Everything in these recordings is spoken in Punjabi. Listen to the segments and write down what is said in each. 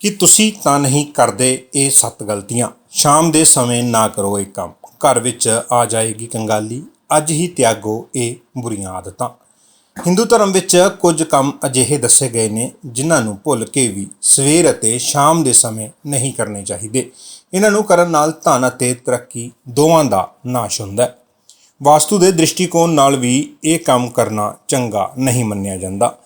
ਕਿ ਤੁਸੀਂ ਤਾਂ ਨਹੀਂ ਕਰਦੇ ਇਹ ਸੱਤ ਗਲਤੀਆਂ। ਸ਼ਾਮ ਦੇ ਸਮੇਂ ਨਾ ਕਰੋ ਇਹ ਕੰਮ। ਘਰ ਵਿੱਚ ਆ ਜਾਏਗੀ ਕੰਗਾਲੀ। ਅੱਜ ਹੀ ਤਿਆਗੋ ਇਹ ਬੁਰੀਆਂ ਆਦਤਾਂ। ਹਿੰਦੂ ਧਰਮ ਵਿੱਚ ਕੁਝ ਕੰਮ ਅਜਿਹੇ ਦੱਸੇ ਗਏ ਨੇ, ਜਿਨ੍ਹਾਂ ਨੂੰ ਭੁੱਲ ਕੇ ਵੀ ਸਵੇਰ ਅਤੇ ਸ਼ਾਮ ਦੇ ਸਮੇਂ ਨਹੀਂ ਕਰਨੇ ਚਾਹੀਦੇ। ਇਹਨਾਂ ਨੂੰ ਕਰਨ ਨਾਲ ਧਨ ਅਤੇ ਤਰੱਕੀ ਦੋਵਾਂ ਦਾ ਨਾਸ਼ ਹੁੰਦਾ ਹੈ। ਵਾਸਤੂ ਦੇ ਦ੍ਰਿਸ਼ਟੀਕੋਣ ਨਾਲ ਵੀ ਇਹ ਕੰਮ ਕਰਨਾ ਚੰਗਾ ਨਹੀਂ ਮੰਨਿਆ ਜਾਂਦਾ।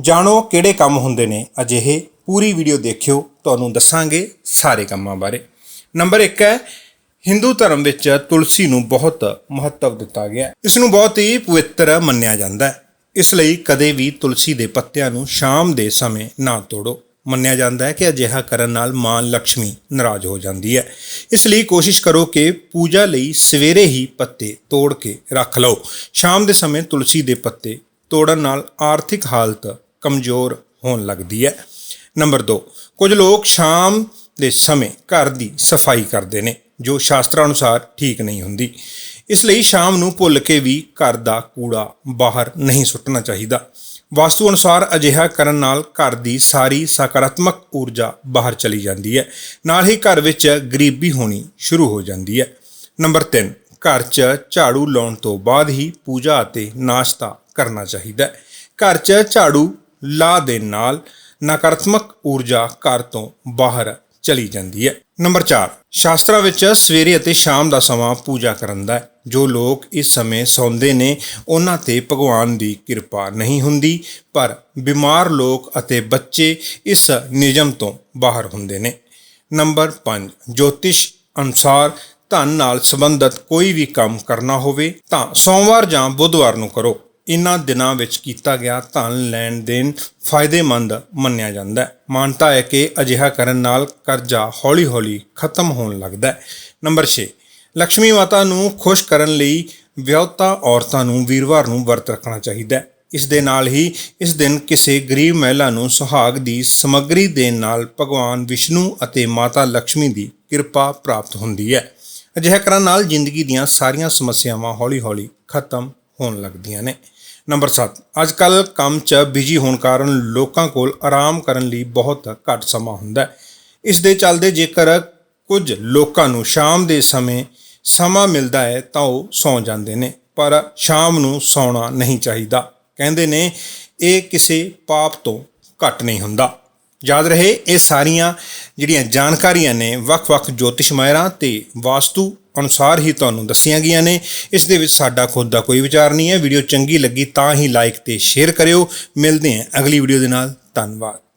ਜਾਣੋ ਕਿਹੜੇ ਕੰਮ ਹੁੰਦੇ ਨੇ ਅਜਿਹੇ ਪੂਰੀ ਵੀਡੀਓ ਦੇਖਿਓ, ਤੁਹਾਨੂੰ ਦੱਸਾਂਗੇ ਸਾਰੇ ਕੰਮਾਂ ਬਾਰੇ। ਨੰਬਰ 1 ਹੈ, ਹਿੰਦੂ ਧਰਮ ਵਿੱਚ ਤੁਲਸੀ ਨੂੰ ਬਹੁਤ ਮਹੱਤਵ ਦਿੱਤਾ ਗਿਆ। ਇਸ ਨੂੰ ਬਹੁਤ ਹੀ ਪਵਿੱਤਰ ਮੰਨਿਆ ਜਾਂਦਾ ਹੈ। ਇਸ ਲਈ ਕਦੇ ਵੀ ਤੁਲਸੀ ਦੇ ਪੱਤਿਆਂ ਨੂੰ ਸ਼ਾਮ ਦੇ ਸਮੇਂ ਨਾ ਤੋੜੋ। ਮੰਨਿਆ ਜਾਂਦਾ ਹੈ ਕਿ ਅਜਿਹਾ ਕਰਨ ਨਾਲ ਮਾਂ ਲక్ష్ਮੀ ਨਾਰਾਜ਼ ਹੋ ਜਾਂਦੀ ਹੈ। ਇਸ ਲਈ ਕੋਸ਼ਿਸ਼ ਕਰੋ ਕਿ ਪੂਜਾ ਲਈ ਸਵੇਰੇ ਹੀ ਪੱਤੇ ਤੋੜ ਕੇ ਰੱਖ ਲਓ। ਸ਼ਾਮ ਦੇ ਸਮੇਂ ਤੁਲਸੀ ਦੇ ਪੱਤੇ ਤੋੜਨ ਨਾਲ ਆਰਥਿਕ ਹਾਲਤ ਕਮਜ਼ੋਰ ਹੋਣ ਲੱਗਦੀ ਹੈ। ਨੰਬਰ 2 ਕੁਝ ਲੋਕ ਸ਼ਾਮ ਦੇ ਸਮੇਂ ਘਰ ਦੀ ਸਫ਼ਾਈ ਕਰਦੇ ਨੇ, ਜੋ ਸ਼ਾਸਤਰਾਂ ਅਨੁਸਾਰ ਠੀਕ ਨਹੀਂ ਹੁੰਦੀ। ਇਸ ਲਈ ਸ਼ਾਮ ਨੂੰ ਭੁੱਲ ਕੇ ਵੀ ਘਰ ਦਾ ਕੂੜਾ ਬਾਹਰ ਨਹੀਂ ਸੁੱਟਣਾ ਚਾਹੀਦਾ। ਵਾਸਤੂ ਅਨੁਸਾਰ ਅਜਿਹਾ ਕਰਨ ਨਾਲ ਘਰ ਦੀ ਸਾਰੀ ਸਕਾਰਾਤਮਕ ਊਰਜਾ ਬਾਹਰ ਚਲੀ ਜਾਂਦੀ ਹੈ, ਨਾਲ ਹੀ ਘਰ ਵਿੱਚ ਗਰੀਬੀ ਹੋਣੀ ਸ਼ੁਰੂ ਹੋ ਜਾਂਦੀ ਹੈ। ਨੰਬਰ 3 ਘਰ 'ਚ ਝਾੜੂ ਲਾਉਣ ਤੋਂ ਬਾਅਦ ਹੀ ਪੂਜਾ ਅਤੇ ਨਾਸ਼ਤਾ ਕਰਨਾ ਚਾਹੀਦਾ ਹੈ। ਘਰ 'ਚ ਝਾੜੂ ਲਾ ਦੇ ਨਾਲ ਨਕਾਰਾਤਮਕ ਊਰਜਾ ਘਰ ਤੋਂ ਬਾਹਰ ਚਲੀ ਜਾਂਦੀ ਹੈ। ਨੰਬਰ 4 ਸ਼ਾਸਤਰਾਂ ਵਿੱਚ ਸਵੇਰੇ ਅਤੇ ਸ਼ਾਮ ਦਾ ਸਮਾਂ ਪੂਜਾ ਕਰਨ ਦਾ ਹੈ। ਜੋ ਲੋਕ ਇਸ ਸਮੇਂ ਸੌਂਦੇ ਨੇ, ਉਹਨਾਂ ਤੇ ਭਗਵਾਨ ਦੀ ਕਿਰਪਾ ਨਹੀਂ ਹੁੰਦੀ, ਪਰ ਬਿਮਾਰ ਲੋਕ ਅਤੇ ਬੱਚੇ ਇਸ ਨਿਯਮ ਤੋਂ ਬਾਹਰ ਹੁੰਦੇ ਨੇ। ਨੰਬਰ 5 ਜੋਤਿਸ਼ ਅਨੁਸਾਰ ਧਨ ਨਾਲ ਸੰਬੰਧਿਤ ਕੋਈ ਵੀ ਕੰਮ ਕਰਨਾ ਹੋਵੇ, ਤਾਂ ਸੋਮਵਾਰ ਜਾਂ ਬੁੱਧਵਾਰ ਨੂੰ ਕਰੋ। ਇਨ੍ਹਾਂ ਦਿਨਾਂ ਵਿੱਚ ਕੀਤਾ ਗਿਆ ਧਨ ਲੈਣ ਦੇਣ ਫਾਇਦੇਮੰਦ ਮੰਨਿਆ ਜਾਂਦਾ ਹੈ। ਮਾਨਤਾ ਹੈ ਕਿ ਅਜਿਹਾ ਕਰਨ ਨਾਲ ਕਰਜ਼ਾ ਹੌਲੀ-ਹੌਲੀ ਖਤਮ ਹੋਣ ਲੱਗਦਾ ਹੈ। ਨੰਬਰ 6 ਲక్ష్ਮੀ ਮਾਤਾ ਨੂੰ ਖੁਸ਼ ਕਰਨ ਲਈ ਵਿਆਹੁਤਾ ਔਰਤਾਂ ਨੂੰ ਵੀਰਵਾਰ ਨੂੰ ਵਰਤ ਰੱਖਣਾ ਚਾਹੀਦਾ ਹੈ। ਇਸ ਦੇ ਨਾਲ ਹੀ ਇਸ ਦਿਨ ਕਿਸੇ ਗਰੀਬ ਮਹਿਲਾ ਨੂੰ ਸੁਹਾਗ ਦੀ ਸਮੱਗਰੀ ਦੇਣ ਨਾਲ ਭਗਵਾਨ ਵਿਸ਼ਨੂੰ ਅਤੇ ਮਾਤਾ ਲక్ష్ਮੀ ਦੀ ਕਿਰਪਾ ਪ੍ਰਾਪਤ ਹੁੰਦੀ ਹੈ। ਅਜਿਹਾ ਕਰਨ ਨਾਲ ਜ਼ਿੰਦਗੀ ਦੀਆਂ ਸਾਰੀਆਂ ਸਮੱਸਿਆਵਾਂ ਹੌਲੀ-ਹੌਲੀ ਖਤਮ ਹੋਣ ਲੱਗਦੀਆਂ ਨੇ। ਨੰਬਰ 7 ਅੱਜ ਕੱਲ ਕੰਮ 'ਚ ਬਿਜ਼ੀ ਹੋਣ ਕਾਰਨ ਲੋਕਾਂ ਕੋਲ ਆਰਾਮ ਕਰਨ ਲਈ ਬਹੁਤ ਘੱਟ ਸਮਾਂ ਹੁੰਦਾ ਹੈ। ਇਸ ਦੇ ਚੱਲਦੇ ਜੇਕਰ ਕੁਝ ਲੋਕਾਂ ਨੂੰ ਸ਼ਾਮ ਦੇ ਸਮੇਂ ਸਮਾਂ ਮਿਲਦਾ ਹੈ ਤਾਂ ਉਹ ਸੌਂ ਜਾਂਦੇ ਨੇ, ਪਰ ਸ਼ਾਮ ਨੂੰ ਸੌਣਾ ਨਹੀਂ ਚਾਹੀਦਾ। ਕਹਿੰਦੇ ਨੇ, ਇਹ ਕਿਸੇ ਪਾਪ ਤੋਂ ਘੱਟ ਨਹੀਂ ਹੁੰਦਾ। ਯਾਦ ਰਹੇ, ਇਹ ਸਾਰੀਆਂ ਜਿਹੜੀਆਂ ਜਾਣਕਾਰੀਆਂ ਨੇ ਵੱਖ-ਵੱਖ ਜੋਤਿਸ਼ ਮਾਹਿਰਾਂ ਤੇ ਵਾਸਤੂ ਅਨੁਸਾਰ ਹੀ ਤੁਹਾਨੂੰ ਦੱਸੀਆਂ ਗਈਆਂ ਨੇ। ਇਸ ਦੇ ਵਿੱਚ ਸਾਡਾ ਖੁਦ ਦਾ ਕੋਈ ਵਿਚਾਰ ਨਹੀਂ ਹੈ। ਵੀਡੀਓ ਚੰਗੀ ਲੱਗੀ ਤਾਂ ਹੀ ਲਾਈਕ ਤੇ ਸ਼ੇਅਰ ਕਰਿਓ। ਮਿਲਦੇ ਹਾਂ ਅਗਲੀ ਵੀਡੀਓ ਦੇ ਨਾਲ। ਧੰਨਵਾਦ।